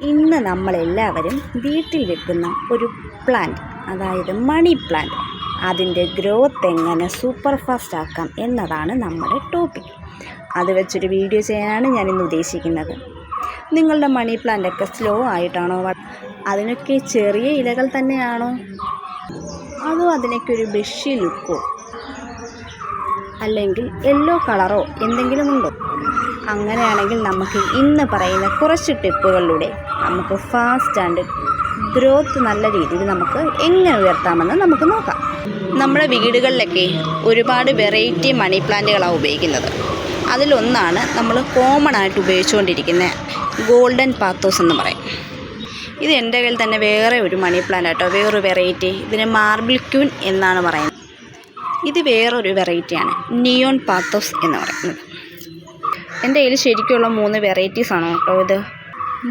ഇന്ന് നമ്മളെല്ലാവരും വീട്ടിൽ വെക്കുന്ന ഒരു പ്ലാന്റ് അതായത് മണി പ്ലാന്റ് അതിന്റെ ഗ്രോത്ത് എങ്ങനെ സൂപ്പർ ഫാസ്റ്റ് ആക്കാം എന്നതാണ് നമ്മുടെ ടോപ്പിക് അത് വെച്ചൊരു വീഡിയോ ചെയ്യാനാണ് ഞാൻ ഇന്ന് ഉദ്ദേശിക്കുന്നത്. നിങ്ങളുടെ മണി പ്ലാന്റ് ഒക്കെ സ്ലോ ആയിട്ടാണോ? അതിനൊക്കെ ചെറിയ ഇലകൾ തന്നെയാണോ? അതോ അതിനൊക്കെ ഒരു ബഷി ലുക്കോ അല്ലെങ്കിൽ യെല്ലോ കളറോ എന്തെങ്കിലും ഉണ്ടോ? അങ്ങനെയാണെങ്കിൽ നമുക്ക് ഇന്ന് പറയുന്ന കുറച്ച് ടിപ്പുകളിലൂടെ നമുക്ക് ഫാസ്റ്റ് ആൻഡ് ഗ്രോത്ത് നല്ല രീതിയിൽ നമുക്ക് എങ്ങനെ ഉയർത്താമെന്ന് നമുക്ക് നോക്കാം. നമ്മുടെ വീടുകളിലൊക്കെ ഒരുപാട് വെറൈറ്റി മണി പ്ലാന്റുകളാണ് ഉപയോഗിക്കുന്നത്. അതിലൊന്നാണ് നമ്മൾ കോമൺ ആയിട്ട് ഉപയോഗിച്ചുകൊണ്ടിരിക്കുന്ന ഗോൾഡൻ പാത്തോസ് എന്ന് പറയും. ഇത് എന്റെ കയ്യിൽ തന്നെ വേറെ ഒരു മണി പ്ലാന്റ് കേട്ടോ വേറൊരു വെറൈറ്റി ഇതിന് മാർബിൾ ക്യൂൻ എന്നാണ് പറയുന്നത്. ഇത് വേറൊരു വെറൈറ്റിയാണ് നിയോൺ പാത്തോസ് എന്ന് പറയുന്നത്. എന്റെ കയ്യിൽ ശരിക്കുള്ള മൂന്ന് വെറൈറ്റീസ് ആണ് കേട്ടോ ഇത്?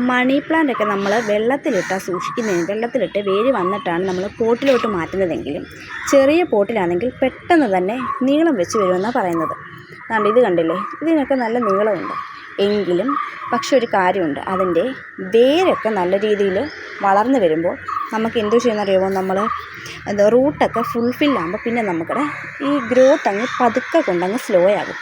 മണി പ്ലാന്റ് ഒക്കെ നമ്മൾ വെള്ളത്തിലിട്ടാൽ സൂക്ഷിക്കുന്നത് വെള്ളത്തിലിട്ട് വേര് വന്നിട്ടാണ് നമ്മൾ പോട്ടിലോട്ട് മാറ്റുന്നതെങ്കിലും ചെറിയ പോട്ടിലാണെങ്കിൽ പെട്ടെന്ന് തന്നെ നീളം വെച്ച് വരുമെന്നാണ് പറയുന്നത്. അതുകൊണ്ട് ഇത് കണ്ടില്ലേ? ഇതിനൊക്കെ നല്ല നീളമുണ്ട്. എങ്കിലും പക്ഷെ ഒരു കാര്യമുണ്ട്. അതിന്റെ വേരൊക്കെ നല്ല രീതിയിൽ വളർന്നു വരുമ്പോൾ നമുക്ക് എന്തു ചെയ്യുന്നറിയുമോ? നമ്മൾ എന്താ റൂട്ടൊക്കെ ഫുൾഫില്ലാകുമ്പോൾ പിന്നെ നമുക്കിടെ ഈ ഗ്രോത്ത് അങ്ങ് പതുക്കെ കൊണ്ടങ്ങ് സ്ലോ ആകും.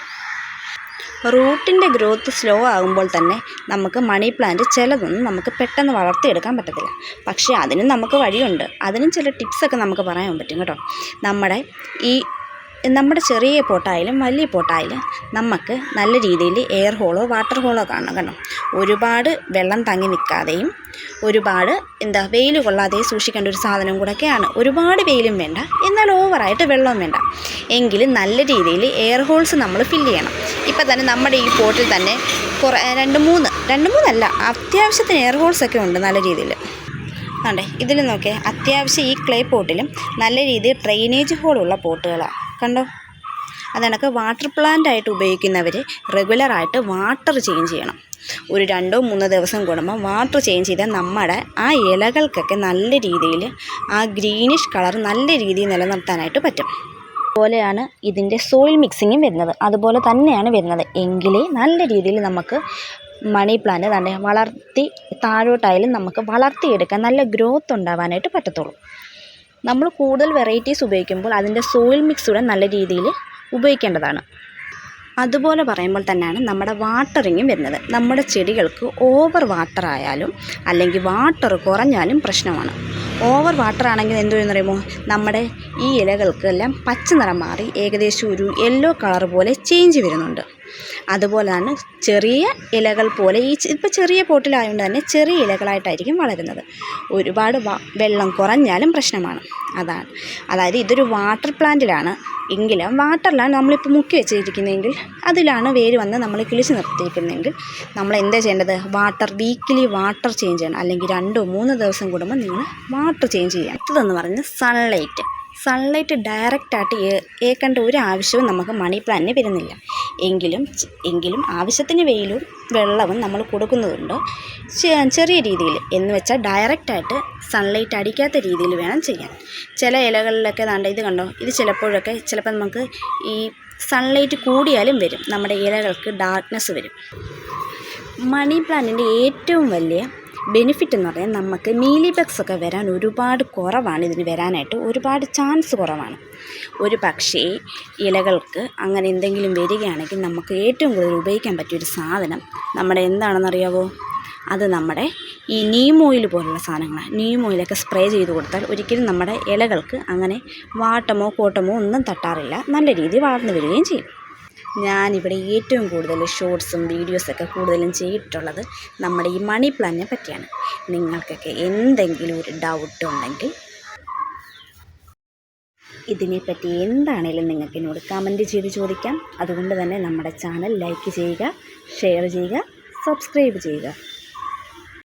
റൂട്ടിന്റെ ഗ്രോത്ത് സ്ലോ ആകുമ്പോൾ തന്നെ നമുക്ക് മണി പ്ലാന്റ് ചിലതൊന്നും നമുക്ക് പെട്ടെന്ന് വളർത്തിയെടുക്കാൻ പറ്റത്തില്ല. പക്ഷേ അതിനും നമുക്ക് വഴിയുണ്ട്. അതിനും ചില ടിപ്സൊക്കെ നമുക്ക് പറയാൻ പറ്റും കേട്ടോ. നമ്മുടെ ഈ നമ്മുടെ ചെറിയ പോട്ടായാലും വലിയ പോട്ടായാലും നമുക്ക് നല്ല രീതിയിൽ എയർ ഹോളോ വാട്ടർ ഹോളോ കാണണം കേട്ടോ. ഒരുപാട് വെള്ളം തങ്ങി നിൽക്കാതെയും ഒരുപാട് എന്താ വെയിൽ കൊള്ളാതെയും സൂക്ഷിക്കേണ്ട ഒരു സാധനം കൂടെയൊക്കെയാണ്. ഒരുപാട് വെയിലും വേണ്ട എന്നാൽ ഓവറായിട്ട് വെള്ളവും വേണ്ട. എങ്കിലും നല്ല രീതിയിൽ എയർ ഹോൾസ് നമ്മൾ ഫില്ല് ചെയ്യണം. ഇപ്പം തന്നെ നമ്മുടെ ഈ പോട്ടിൽ തന്നെ കുറേ രണ്ട് മൂന്ന് രണ്ട് മൂന്നല്ല അത്യാവശ്യത്തിന് എയർ ഹോൾസൊക്കെ ഉണ്ട് നല്ല രീതിയിൽ. ആണ്ടേ ഇതിൽ നോക്കിയാൽ അത്യാവശ്യം ഈ ക്ലേ പോട്ടിലും നല്ല രീതിയിൽ ഡ്രെയിനേജ് ഹോളുള്ള പോട്ടുകളാണ് കണ്ടോ? അതണക്ക് വാട്ടർ പ്ലാന്റ് ആയിട്ട് ഉപയോഗിക്കുന്നവർ റെഗുലറായിട്ട് വാട്ടർ ചേഞ്ച് ചെയ്യണം. ഒരു രണ്ടോ മൂന്നോ ദിവസം കൂടുമ്പോൾ വാട്ടർ ചേഞ്ച് ചെയ്താൽ നമ്മുടെ ആ ഇലകൾക്കൊക്കെ നല്ല രീതിയിൽ ആ ഗ്രീനിഷ് കളർ നല്ല രീതിയിൽ നിലനിർത്താനായിട്ട് പറ്റും. അതുപോലെയാണ് ഇതിന്റെ സോയിൽ മിക്സിങ്ങും വരുന്നത്. അതുപോലെ തന്നെയാണ് വരുന്നത്. എങ്കിലേ നല്ല രീതിയിൽ നമുക്ക് മണി പ്ലാന്റ് തന്നെ വളർത്തി താഴോട്ടായാലും നമുക്ക് വളർത്തിയെടുക്കാൻ നല്ല ഗ്രോത്ത് ഉണ്ടാവാനായിട്ട് പറ്റത്തുള്ളൂ. നമ്മൾ കൂടുതൽ വെറൈറ്റീസ് ഉപയോഗിക്കുമ്പോൾ അതിന്റെ സോയിൽ മിക്സ് കൂടെ നല്ല രീതിയിൽ ഉപയോഗിക്കേണ്ടതാണ്. അതുപോലെ പറയുമ്പോൾ തന്നെയാണ് നമ്മുടെ വാട്ടറിങ്ങും വരുന്നത്. നമ്മുടെ ചെടികൾക്ക് ഓവർ വാട്ടർ ആയാലും അല്ലെങ്കിൽ വാട്ടർ കുറഞ്ഞാലും പ്രശ്നമാണ്. ഓവർ വാട്ടർ ആണെങ്കിൽ എന്ത് ചെയ്യുമെന്ന് പറയുമ്പോൾ നമ്മുടെ ഈ ഇലകൾക്കെല്ലാം പച്ച നിറം മാറി ഏകദേശം ഒരു യെല്ലോ കളർ പോലെ ചേഞ്ച് വരുന്നുണ്ട്. അതുപോലെയാണ് ചെറിയ ഇലകൾ പോലെ ഈ ഇപ്പോൾ ചെറിയ പോട്ടിലായതുകൊണ്ട് തന്നെ ചെറിയ ഇലകളായിട്ടായിരിക്കും വളരുന്നത്. ഒരുപാട് വെള്ളം കുറഞ്ഞാലും പ്രശ്നമാണ്. അതാണ്. അതായത് ഇതൊരു വാട്ടർ പ്ലാന്റിലാണ് എങ്കിലും വാട്ടറിലാണ് നമ്മളിപ്പോൾ മുക്കി വെച്ചിരിക്കുന്നതെങ്കിൽ അതിലാണ് വേര് വന്ന് നമ്മൾ കിളിച്ച് നിർത്തിയിരിക്കുന്നതെങ്കിൽ നമ്മൾ എന്താ ചെയ്യേണ്ടത്? വാട്ടർ വീക്കിലി വാട്ടർ ചേഞ്ച് ചെയ്യണം. അല്ലെങ്കിൽ രണ്ടോ മൂന്നോ ദിവസം കൂടുമ്പോൾ നിങ്ങൾ വാട്ടർ ചേഞ്ച് ചെയ്യണം. അടുത്തതെന്ന് പറഞ്ഞാൽ സൺലൈറ്റ് സൺലൈറ്റ് ഡയറക്റ്റായിട്ട് ഏക്കേണ്ട ഒരു ആവശ്യവും നമുക്ക് മണി പ്ലാന്റിന് വരുന്നില്ല. എങ്കിലും എങ്കിലും ആവശ്യത്തിന് വെയിലും വെള്ളവും നമ്മൾ കൊടുക്കുന്നുണ്ട് ചെറിയ രീതിയിൽ. എന്ന് വെച്ചാൽ ഡയറക്റ്റായിട്ട് സൺലൈറ്റ് അടിക്കാത്ത രീതിയിൽ വേണം ചെയ്യാൻ. ചില ഇലകളിലൊക്കെ ദാണ്ട ഇത് കണ്ടോ? ഇത് ചിലപ്പോഴൊക്കെ ചിലപ്പോൾ നമുക്ക് ഈ സൺലൈറ്റ് കൂടിയാലും വരും. നമ്മുടെ ഇലകൾക്ക് ഡാർക്ക്നെസ് വരും. മണി പ്ലാന്റിന്റെ ഏറ്റവും വലിയ ബെനിഫിറ്റ് എന്ന് പറഞ്ഞാൽ നമുക്ക് മീലി ബഗ്സ് ഒക്കെ വരാൻ ഒരുപാട് കുറവാണ് ഇതിന് വരാനായിട്ട്. ഒരുപാട് ചാൻസ് കുറവാണ്. ഒരു പക്ഷേ ഇലകൾക്ക് അങ്ങനെ എന്തെങ്കിലും വരികയാണെങ്കിൽ നമുക്ക് ഏറ്റവും കൂടുതൽ ഉപയോഗിക്കാൻ പറ്റിയൊരു സാധനം നമ്മുടെ എന്താണെന്നറിയാവോ? അത് നമ്മുടെ ഈ നീം ഓയിൽ പോലുള്ള സാധനങ്ങളാണ്. നീം ഓയിലൊക്കെ സ്പ്രേ ചെയ്ത് കൊടുത്താൽ ഒരിക്കലും നമ്മുടെ ഇലകൾക്ക് അങ്ങനെ വാട്ടമോ കോട്ടമോ ഒന്നും തട്ടാറില്ല. നല്ല രീതിയിൽ വളർന്നു വരികയും ചെയ്യും. ഞാനിവിടെ ഏറ്റവും കൂടുതൽ ഷോർട്സും വീഡിയോസൊക്കെ കൂടുതലും ചെയ്തിട്ടുള്ളത് നമ്മുടെ ഈ മണി പ്ലാനിനെ പറ്റിയാണ്. നിങ്ങൾക്കൊക്കെ എന്തെങ്കിലും ഒരു ഡൗട്ട് ഉണ്ടെങ്കിൽ ഇതിനെപ്പറ്റി എന്താണേലും നിങ്ങൾക്ക് എന്നോട് കമന്റ് ചെയ്ത് ചോദിക്കാം. അതുകൊണ്ട് തന്നെ നമ്മുടെ ചാനൽ ലൈക്ക് ചെയ്യുക ഷെയർ ചെയ്യുക സബ്സ്ക്രൈബ് ചെയ്യുക.